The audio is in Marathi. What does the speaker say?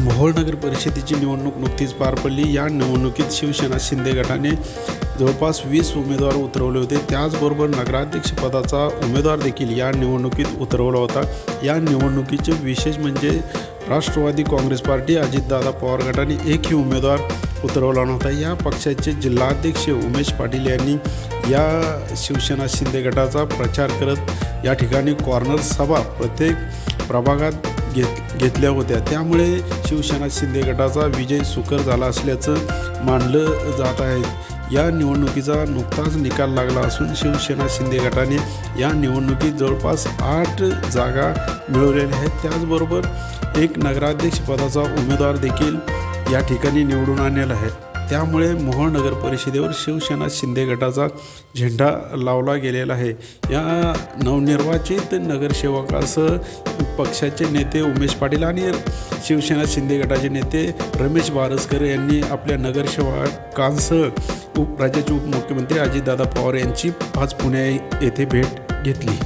मोहोळ नगर परिषदेची निवडणूक नुकतीच पार पडली. या निवडणुकीत शिवसेना शिंदे गटाने जवळपास वीस उमेदवार उतरवले होते. त्याचबरोबर नगराध्यक्षपदाचा उमेदवार देखील या निवडणुकीत उतरवला होता. या निवडणुकीचे विशेष म्हणजे राष्ट्रवादी काँग्रेस पार्टी अजितदादा पवार गटाने एकही उमेदवार उतरवला नव्हता. या पक्षाचे जिल्हाध्यक्ष उमेश पाटील यांनी या शिवसेना शिंदे गटाचा प्रचार करत या ठिकाणी कॉर्नर सभा प्रत्येक प्रभागात घेत घेतल्या होत्या. त्यामुळे शिवसेना शिंदे गटाचा विजय सुकर झाला असल्याचं मानलं जात आहे. या निवडणुकीचा नुकताच निकाल लागला असून शिवसेना शिंदे गटाने या निवडणुकीत जवळपास आठ जागा मिळवलेल्या आहेत. त्याचबरोबर एक नगराध्यक्षपदाचा उमेदवार देखील या ठिकाणी निवडून आणलेला आहे. त्यामुळे मोहोळ नगर परिषदेवर शिवसेना शिंदे गटाचा झेंडा लावला गेलेला आहे. या नवनिर्वाचित नगरसेवकासह पक्षाचे नेते उमेश पाटील आणि शिवसेना शिंदे गटाचे नेते रमेश बारसकर यांनी आपल्या नगरसेवकांसह उप राज्याचे उपमुख्यमंत्री अजितदादा पवार यांची आज पुणे येथे भेट घेतली.